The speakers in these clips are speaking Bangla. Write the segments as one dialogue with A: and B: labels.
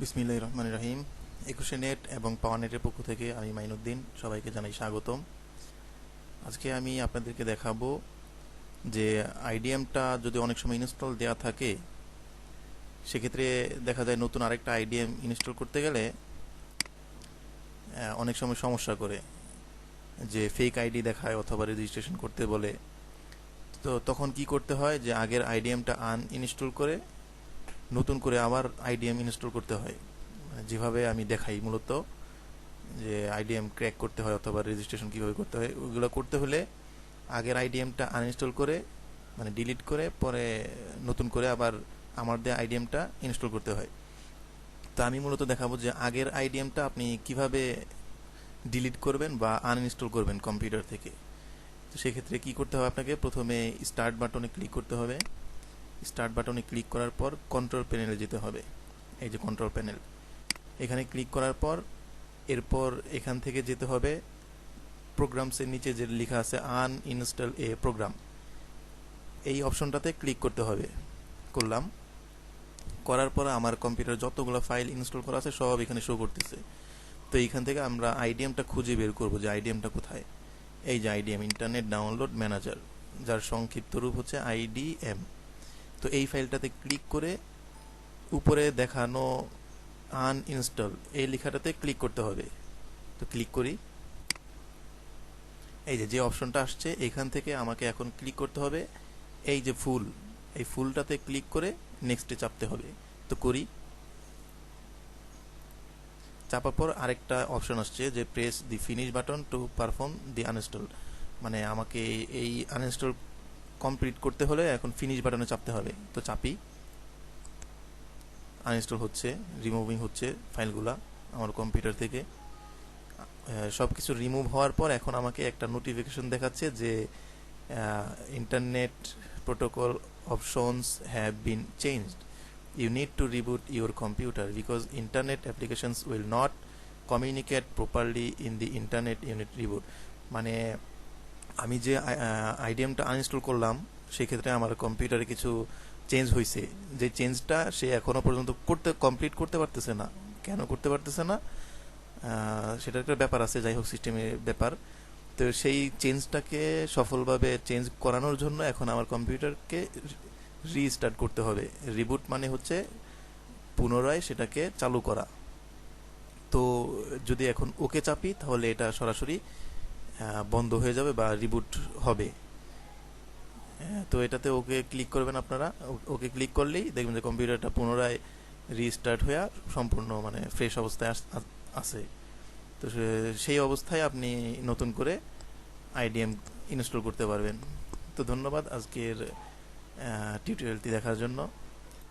A: বিসমিল্লাহ রহমান রহিম। একুশে নেট এবং পাওয়ার নেটের পক্ষ থেকে আমি মাইনুদ্দিন, সবাইকে জানাই স্বাগতম। আজকে আমি আপনাদেরকে দেখাবো যে আইডিএমটা যদি অনেক সময় ইনস্টল দেওয়া থাকে, সেক্ষেত্রে দেখা যায় নতুন আরেকটা আইডিএম ইনস্টল করতে গেলে অনেক সময় সমস্যা করে। যে ফেক আইডি দেখায় অথবা রেজিস্ট্রেশন করতে বলে। তো তখন কি করতে হয় যে আগের আইডিএমটা আন ইনস্টল করে নতুন করে আবার আইডিএম ইনস্টল করতে হয়। যেভাবে আমি দেখাই মূলত, যে আইডিএম ক্র্যাক করতে হয় অথবা রেজিস্ট্রেশন কীভাবে করতে হয় ওইগুলো করতে হলে আগের আইডিএমটা আনইনস্টল করে মানে ডিলিট করে, পরে নতুন করে আবার আমার দেওয়া আইডিএমটা ইনস্টল করতে হয়। তো আমি মূলত দেখাবো যে আগের আইডিএমটা আপনি কীভাবে ডিলিট করবেন বা আনইনস্টল করবেন কম্পিউটার থেকে। তো সেক্ষেত্রে কি করতে হবে আপনাকে? প্রথমে স্টার্ট বাটনে ক্লিক করতে হবে। স্টার্ট বাটনে ক্লিক করার পর কন্ট্রোল প্যানেলে যেতে হবে। এই যে কন্ট্রোল প্যানেল এখানে ক্লিক করার পর এরপর এখান থেকে যেতে হবে প্রোগ্রামসের নিচে যে লেখা আছে আন ইনস্টল এ প্রোগ্রাম এই অপশনটাতে ক্লিক করতে হবে। করলাম। করার পর আমার কম্পিউটার যতগুলো ফাইল ইনস্টল করা আছে সব এখানে শো করতেছে। তো এইখান থেকে আমরা আইডিএমটা খুঁজে বের করব যে আইডিএমটা কোথায়। এই যে আইডিএম ইন্টারনেট ডাউনলোড ম্যানেজার যার সংক্ষিপ্ত রূপ হচ্ছে আইডিএম তো এই ফাইলটাতে ক্লিক করে উপরে দেখানো আন ইনস্টল এই লেখাটাতে ক্লিক করতে হবে। তো ক্লিক করি। এই যে যে অপশনটা আসছে, এখান থেকে আমাকে এখন ক্লিক করতে হবে। এই যে ফুল, এই ফুলটাতে ক্লিক করে নেক্সটে চাপতে হবে। তো করি। চাপার পর আরেকটা অপশন আসছে যে press the finish button to perform the uninstall মানে আমাকে এই আনইনস্টল কমপ্লিট করতে হলে এখন ফিনিশ বাটনে চাপতে হবে। তো চাপি। আনইনস্টল হচ্ছে রিমুভিং হচ্ছে ফাইলগুলা আমার কম্পিউটার থেকে। সব কিছু রিমুভ হওয়ার পর এখন আমাকে একটা নোটিফিকেশন দেখাচ্ছে যে internet protocol options have been changed you need to reboot your computer because internet applications will not communicate properly in the internet unit reboot মানে আমি যে আইডিএমটা আনইনস্টল করলাম, সেক্ষেত্রে আমার কম্পিউটারে কিছু চেঞ্জ হয়েছে যে চেঞ্জটা সে এখনও পর্যন্ত করতে কমপ্লিট করতে পারতেছে না। কেন করতে পারতেছে না? সেটা একটা ব্যাপার আছে, যাই হোক সিস্টেমের ব্যাপার। তো সেই চেঞ্জটাকে সফলভাবে চেঞ্জ করানোর জন্য এখন আমার কম্পিউটারকে রিস্টার্ট করতে হবে। রিবুট মানে হচ্ছে পুনরায় সেটাকে চালু করা। তো যদি এখন ওকে চাপি, তাহলে এটা সরাসরি বন্ধ হয়ে যাবে বা রিবুট হবে। তো এটাতে ওকে ক্লিক করবেন আপনারা। ওকে ক্লিক করলেই দেখবেন যে কম্পিউটারটা পুনরায় রিস্টার্ট হয়ে সম্পূর্ণ মানে ফ্রেশ অবস্থায় আছে। তো সেই অবস্থায় আপনি নতুন করে আইডিএম ইনস্টল করতে পারবেন। তো ধন্যবাদ আজকের টিউটোরিয়ালটি দেখার জন্য।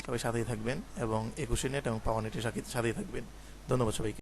A: সবাই সাথেই থাকবেন এবং একুশে নেট এবং পাওয়ার নেটের সাথেই থাকবেন। ধন্যবাদ সবাইকে।